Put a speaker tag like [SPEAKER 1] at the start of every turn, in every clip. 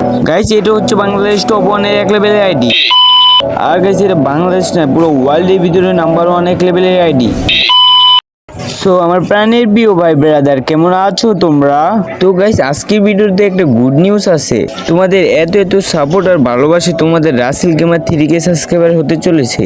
[SPEAKER 1] Guys এটা হচ্ছে Bangladesh top ওয়ানের এক লেভেলের আইডি আর গাইস এটা বাংলাদেশ না পুরো ওয়ার্ল্ডের ভিতরে নাম্বার ওয়ান এক লেভেলের আইডি সো আমার প্রাণের প্রিয় ভাই ব্রাদার কেমন আছো তোমরা? তো গাইস আজকের ভিডিওতে একটা গুড নিউজ আছে। তোমাদের এত এত সাপোর্ট আর ভালোবাসে তোমাদের Rasel gamer three K subscriber হতে চলেছে।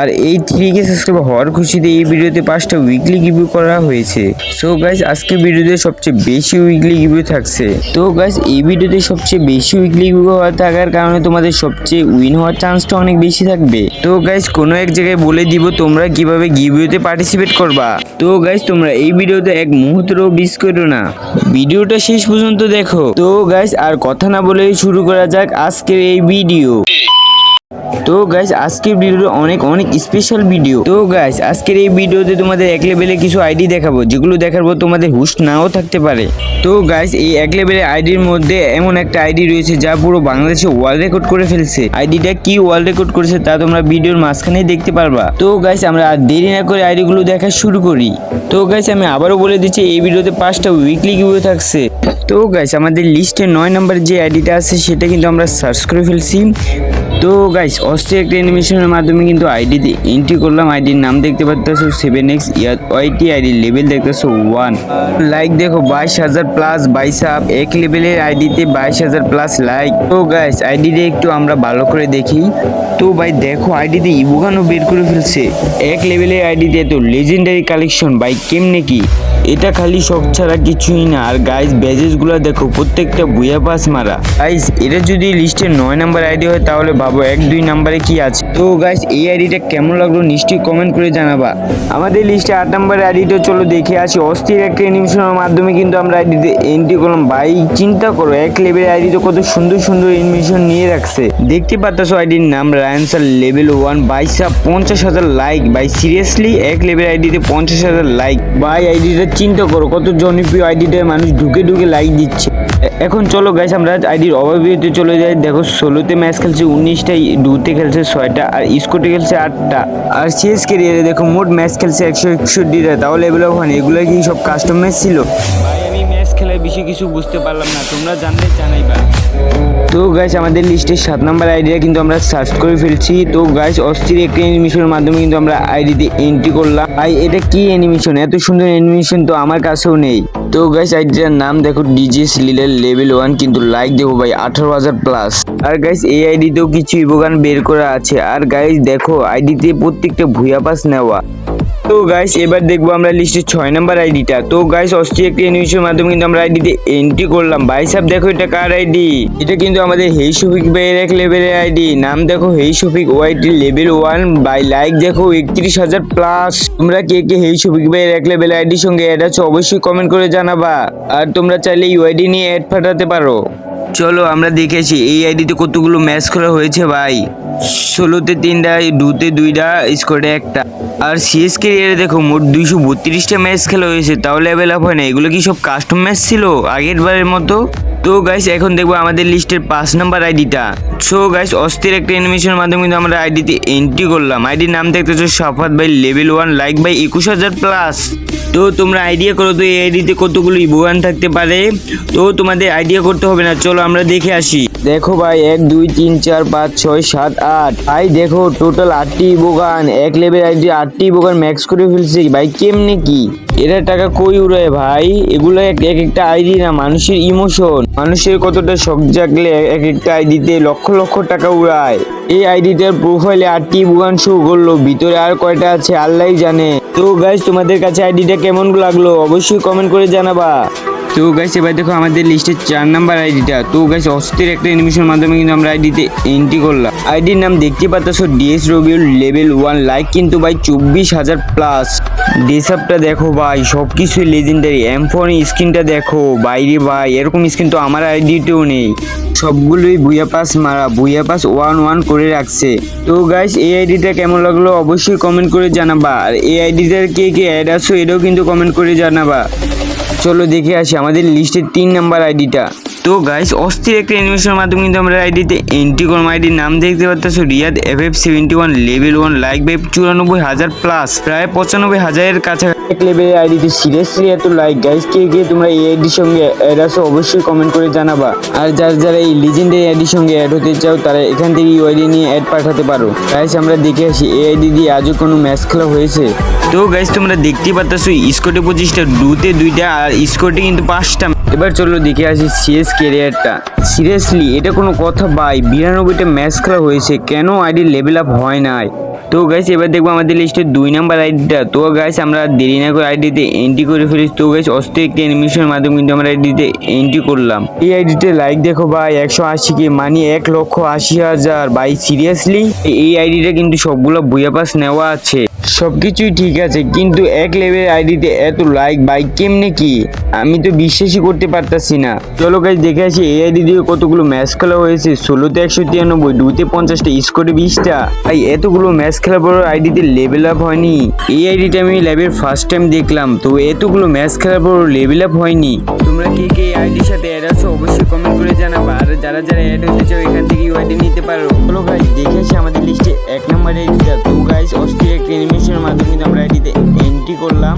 [SPEAKER 1] আর এই থ্রি কে সাবস্ক্রাইবার হওয়ার খুশিতে এই ভিডিওতে পাঁচটা উইকলি গিভিউ করা হয়েছে। সো গাইস আজকের ভিডিওতে সবচেয়ে বেশি উইকলি গিভিউ থাকছে। তো গাইস এই ভিডিওতে সবচেয়ে বেশি উইকলি গিভিউ থাকার কারণে তোমাদের সবচেয়ে উইন হওয়ার চান্সটা অনেক বেশি থাকবে। তো গাইস কোনো এক জায়গায় বলে দিব তোমরা কীভাবে গিভিউতে পার্টিসিপেট করবা। তো গাইস তোমরা এই ভিডিওতে এক মুহূর্ত মিস করো না। ভিডিওটা শেষ পর্যন্ত দেখো। তো গাইস আর কথা না বলেই শুরু করা যাক আজকের এই ভিডিও তো গাইস আজকের ভিডিও অনেক অনেক স্পেশাল ভিডিও তো গাইস আজকের এই ভিডিওতে তোমাদের এক লেভেলে কিছু আইডি দেখাবো, যেগুলো দেখাবো তোমাদের হুশ নাও থাকতে পারে। তো গাইস এই এক লেভেলের আইডির মধ্যে এমন একটা আইডি রয়েছে, যা পুরো বাংলাদেশে ওয়ার্ল্ড রেকর্ড করে ফেলছে। আইডিটা কি ওয়ার্ল্ড রেকর্ড করেছে তা তোমরা ভিডিওর মাঝখানেই দেখতে পারবা। তো গাইস আমরা আর দেরি না করে আইডিগুলো দেখা শুরু করি। তো গাইস আমি আবারও বলে দিচ্ছি, এই ভিডিওতে পাঁচটা উইকলি কিউ থাকছে। তো গাইস আমাদের লিস্টে নয় নম্বর যে আইডিটা আছে, সেটা কিন্তু আমরা সার্চ করে ফেলছি। তো গাইস অস্ট্রি একটা অ্যানিমেশনের মাধ্যমে কিন্তু আইডিতে এন্ট্রি করলাম। আইডির নাম দেখতে পাচ্ছ seven X year YT ID level দেখতেছো ওয়ান লাইক দেখো, বাইশ হাজার প্লাস বাইশ আপ এক লেভেলের আইডিতে বাইশ হাজার প্লাস লাইক তো গাইস আইডিতে একটু আমরা ভালো করে দেখি। তো ভাই, দেখো আইডিতে ইবুগানও বের করে ফেলছে। এক লেভেলের আইডিতে তো লেজেন্ডারি কালেকশন ভাই, কেমনে কি? এটা খালি শখ ছাড়া কিছুই না। আর গাইস ব্যাজেসগুলো দেখো, প্রত্যেকটা বুয়া পাস মারা। গাইস এটা যদি লিস্টে নয় নাম্বার আইডি হয়, তাহলে ভাবো এক, দুই নাম্বারে কি আছে? তো গাইস এই আইডিটা কেমন লাগল নিশ্চয়ই কমেন্ট করে জানাবা। আমাদের লিস্টে আট নাম্বার আইডিটা চলো দেখে আসি। অস্থির একটা অ্যানিমেশনের মাধ্যমে কিন্তু আমরা আইডিতে এন্ট্রি করলাম। ভাই, চিন্তা করো, এক লেভেলের আইডিতে কত সুন্দর সুন্দর অ্যানিমেশন নিয়ে রাখছে। দেখতে পাচ্ছ আইডির নাম রায়ানসার লেভেল ওয়ান বাইশা পঞ্চাশ হাজার লাইক ভাই সিরিয়াসলি এক লেভেল আইডিতে পঞ্চাশ হাজার লাইক ভাই আইডিটা চিন্তা করো, কত জনপ্রিয় আইডিটা মানুষ ঢুকে ঢুকে লাইক দিচ্ছে। এখন চলো গাইস আমরা আইডির অভাবিতে চলে যাই। দেখো, ষোলোতে ম্যাচ খেলছে উনিশটা দুতে খেলছে, ছয়টা, আর স্কোটে খেলছে আটটা। আর শেষ কেরিয়ারে দেখো, মোট ম্যাচ খেলছে একশো একষট্টিটা। তাহলে এগুলো ওখানে, এগুলো কি সব কাস্টম ম্যাচ ছিল? খেলার বেশি কিছু বুঝতে পারলাম না, তোমরা জানলে জানাইবা। তো গাইস আমাদের লিস্টে সাত নাম্বার আইডিটা কিন্তু আমরা সার্চ করে ফেলছি। তো গাইস অস্থির একটি অ্যানিমেশনের মাধ্যমে কিন্তু আমরা আইডিতে এন্ট্রি করলাম। ভাই, এটা কি অ্যানিমেশন এত সুন্দর অ্যানিমেশন তো আমার কাছেও নেই। তো গাইস আইডিটার নাম দেখো ডিজিএস লিলের লেভেল ওয়ান কিন্তু লাইক দেখো ভাই, আঠারো হাজার প্লাস আর গাইস এই আইডিতেও কিছু ইবোগান বের করা আছে। আর গাইস দেখো আইডিতে প্রত্যেকটা ভুয়া পাস নেওয়া। তো গাইস এবার দেখব আমরা লিস্টে ছয় নাম্বার আইডিটা তো গাইস অস্থির একটি অ্যানিমেশনের মাধ্যমে কিন্তু আমরা আইডিতে এন্ট্রি করলাম। ভাই সাহেব, দেখো এটা কার আইডি এটা কিন্তু আমাদের হেই শফিক ভাইয়ের এক লেভেলের আইডি নাম দেখো hey Shafiq YT level one by like দেখো, একত্রিশ হাজার প্লাস তোমরা কে কে হেই শফিক ভাইয়ের এক লেভেল আইডির সঙ্গে অ্যাড আছো, অবশ্যই কমেন্ট করে জানাবা। আর তোমরা চাইলে ইউআইডি নিয়ে অ্যাড পাঠাতে পারো। চলো, আমরা দেখেছি। এই আইডিতে কতগুলো ম্যাচ খেলা হয়েছে ভাই? ষোলোতে তিনটা, দুতে দুইটা, স্কোয়াডে একটা। আর সিএস কেরিয়ারে দেখো, মোট দুইশো বত্রিশটা ম্যাচ খেলা হয়েছে তাহলে অ্যাভেলেবল হয় না এগুলো কি সব কাস্টম ম্যাচ ছিল? আগের বারের মতো? তো গাইস এখন দেখব আমাদের লিস্টের পাঁচ নাম্বার আইডিটা। সো গাইস অস্থির একটা অ্যানিমেশনের মাধ্যমে কিন্তু আমরা আইডিতে এন্ট্রি করলাম। আইডির নাম দেখতে দেখতেছো সাফাত বাই লেভেল ওয়ান লাইক বাই একুশ হাজার প্লাস তো তোমরা আইডিয়া করো তো এই আইডিতে কতগুলো ইভোগান থাকতে পারে। তো তোমাদের আইডিয়া করতে হবে না, চলো আমরা দেখে আসি। দেখো ভাই, এক, দুই, তিন, চার, পাঁচ, ছয়, সাত, আট। ভাই দেখো টোটাল আটটি ইভোগান। এক লেভেল আইডি আটটি ইভোগান ম্যাক্স করে ফেলছে। ভাই কেমনে কি? এরা টাকা কই উড়ায় ভাই? এগুলো এক এক একটা আইডি না, মানুষের ইমোশন মানুষের কতটা শখ জাগলে এক একটা আইডিতে লক্ষ লক্ষ টাকা উড়ায়। এই আইডিটার প্রোফাইলে আটটি বুগান শো করল, ভিতরে আর কয়টা আছে আল্লাহ জানে। তো গাইজ তোমাদের কাছে আইডিটা কেমন লাগল? অবশ্যই কমেন্ট করে জানাবা। তো গাইস এবার দেখো আমাদের লিস্টের চার নাম্বার আইডিটা তো গাইস অস্থির একটা অ্যানিমেশন মাধ্যমে কিন্তু আমরা আইডিতে এন্ট্রি করলাম। আইডির নাম দেখতে পাচ্ছ DS Rabiul level one like কিন্তু ভাই চব্বিশ হাজার প্লাস ডেসআপটা দেখো ভাই সব কিছুই লেজেন্ডারি এম ফোন স্ক্রিনটা দেখো, বাইরে ভাই, এরকম স্ক্রিন তো আমার আইডিতেও নেই। সবগুলোই বুয়া পাস মারা বুয়া পাস ওয়ান ওয়ান করে রাখছে। তো গাইস এই আইডিটা কেমন লাগল অবশ্যই কমেন্ট করে জানাবা। আর এই আইডিটার কে কে অ্যাড আছো, এটাও কিন্তু কমেন্ট করে জানাবা। চলো দেখে আসি আমাদের লিস্টের তিন নাম্বার আইডিটা তো গাইস অস্থির একটা অ্যানিমেশনের মাধ্যমে কিন্তু আমরা আইডিতে এন্ট্রি করলাম। আইডির নাম দেখতে পাচ্ছ Riyad F F seventy one level one like by চুরানব্বই হাজার প্লাস প্রায় পঁচানব্বই হাজারের কাছাকাছি এক লেভেলের আইডিতে সিরিয়াসলি এত লাইক গাইস কে কে তোমরা এই আইডির সঙ্গে অ্যাড অবশ্যই কমেন্ট করে জানাবা। আর যারা যারা এই লিজেন্ডারি আইডির সঙ্গে অ্যাড হতে চাও, তারা এখান থেকে আইডি নিয়ে অ্যাড পাঠাতে পারো। গাইস আমরা দেখে আসি, এই আইডি দিয়ে আজও কোনো ম্যাচ খেলা হয়েছে? তো গাইস তোমরা দেখতেই পাচ্ছ স্কোটে পঁচিশটা ডুতে দুইটা, আর স্কোটে কিন্তু পাঁচটা। এবার চলো দেখে আসি সিএস ক্যারিয়ারটা সিরিয়াসলি এটা কোনো কথা ভাই। বিরানব্বইটা ম্যাচ খেলা হয়েছে। কেন আইডি লেভেল আপ হয় নাই? তো গাইস এবার দেখব আমাদের লিস্টে দুই নাম্বার আইডিটা তো গাইস আমরা দেরি না করে আইডিতে এন্ট্রি করে ফেলিস তো গাইস অস্থির একটি অ্যানিমেশনের মাধ্যমে কিন্তু আমরা আইডিতে এন্ট্রি করলাম। এই আইডিতে লাইক দেখো ভাই, একশো আশি কে মানে এক লক্ষ আশি হাজার। ভাই সিরিয়াসলি এই আইডিটা কিন্তু সবগুলো বইয়া পাস নেওয়া আছে। সবকিছুই ঠিক আছে, কিন্তু এক লেভেল আইডিতে এত লাইক বাইক কেমনে কি? আমি তো বিশ্বাসই করতে পারতাছি না। চলো গাইজ দেখে আসি এই আইডি দিয়ে কতগুলো ম্যাচ খেলা হয়েছে। ষোলোতে একশো তিরানব্বই দুতে পঞ্চাশটা স্কোরে বিশটা। ভাই, এতগুলো ম্যাচ খেলার পর আইডিতে লেভেল আপ হয়নি। এই আইডিটা আমি লাইভের ফার্স্ট টাইম দেখলাম, তো এতগুলো ম্যাচ খেলার পর লেভেল আপ হয়নি। তোমরা কে কে এই আইডির সাথে অ্যাড আছো, অবশ্যই কমেন্ট করে জানাবা। আর যারা যারা অ্যাড হতে চাও, এখান থেকে আইডি নিতে পারো। চলো গাইজ দেখে আসি আমাদের লিস্টে এক নম্বর আইডিটা তো গাইজ অস্থির একটা অ্যানিমেশনের মাধ্যমে আমরা এটিতে এন্ট্রি করলাম।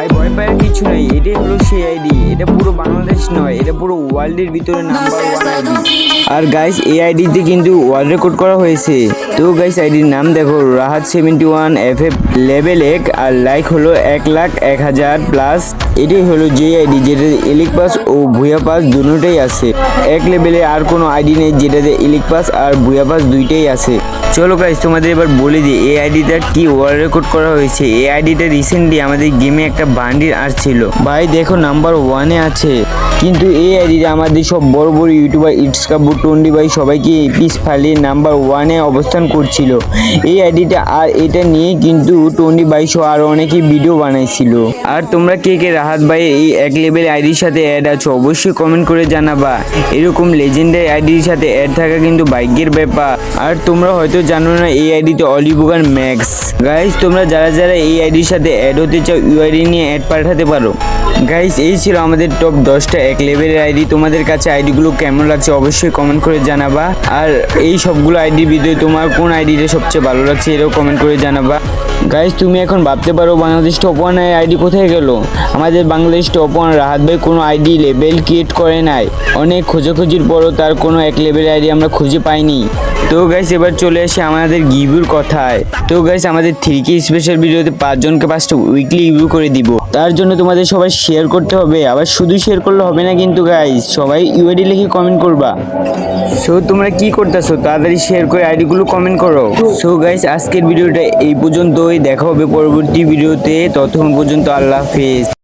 [SPEAKER 1] ভাই, ভয় পাওয়ার কিছু নাই। এটাই হলো সেই আইডি এটা পুরো বাংলাদেশ নয়, এটা পুরো ওয়ার্ল্ডের ভিতরে আইডি আর গাইস এই আইডিতে কিন্তু ওয়ার্ল্ড রেকর্ড করা হয়েছে। তো গাইস আইডির নাম দেখো Rahat seventy one F F level এক, আর লাইক হলো এক লাখ এক হাজার প্লাস এটাই হলো যে আইডি যেটাতে ইলিক পাস ও ভুয়া পাস দুটোটাই আছে। এক লেভেলে আর কোনো আইডি নেই, যেটাতে ইলিক পাস আর ভুয়া পাস দুইটাই আছে। চলো গাইস তোমাদের এবার বলে দিই, এই আইডিটা কি ওয়ার্ল্ড রেকর্ড করা হয়েছে? এই আইডিটা রিসেন্টলি আমাদের গেমে একটা বান্ডিল আসছিল। ভাই, দেখো নাম্বার ওয়ানে আছে। কিন্তু এই আইডিটা আমাদের সব বড় বড় ইউটিউবার ইটস কাবু টন্ডি ভাই সবাইকে পিস ফালিয়ে নাম্বার ওয়ানে অবস্থান করছিল। এই আইডিটা আর এটা নিয়ে কিন্তু টন্ডি ভাই সহ আরও অনেকে ভিডিও বানাইছিল। আর তোমরা কে কে রাহাত ভাই এই এক লেভেল আইডির সাথে অ্যাড আছো, অবশ্যই কমেন্ট করে জানাবা। এরকম লেজেন্ডারি আইডির সাথে অ্যাড থাকা কিন্তু ভাগ্যের ব্যাপার। আর তোমরা হয়তো জানো না, এই আইডিতে অলিভুগান ম্যাক্স। গাইস তোমরা যারা যারা এই আইডির সাথে অ্যাড হতে চাও ইউআইডি নিয়ে অ্যাড পাঠাতে পারো। গাইস এই ছিল আমাদের টপ দশটা এক লেভেলের আইডি তোমাদের কাছে আইডিগুলো কেমন লাগছে অবশ্যই কমেন্ট করে জানাবা। আর এই সবগুলো আইডির ভিতরে তোমার কোন আইডিটা সবচেয়ে ভালো লাগছে, এটাও কমেন্ট করে জানাবা। গাইস তুমি এখন ভাবতে পারো বাংলাদেশ টপ ওয়ান আইডি কোথায় গেল? আমাদের বাংলাদেশ টপ ওয়ান রাহাত ভাই কোনো আইডি লেভেল ক্রিয়েট করে নাই। অনেক খোঁজাখুঁজির পরও তার কোনো এক লেভেল আইডি আমরা খুঁজে পাইনি। তো গাইস এবার চলে আসে আমাদের গিভুর কথায়। তো গাইস আমাদের থ্রি কে স্পেশাল ভিডিওতে পাঁচজনকে পাঁচটা উইকলি রিভিউ করে দিব। তার জন্য তোমাদের সবাই শেয়ার করতে হবে। আবার শুধু শেয়ার করলে হবে না কিন্তু গাইস সবাই ইউআইডি লিখে কমেন্ট করবা। সো তোমরা কি করতেছো? তাড়াতাড়ি শেয়ার করে আইডিগুলো কমেন্ট করো। সো গাইস আজকের ভিডিওটা এই দেখা হবে পরবর্তী ভিডিওতে। ততক্ষণ পর্যন্ত আল্লাহ হাফেজ।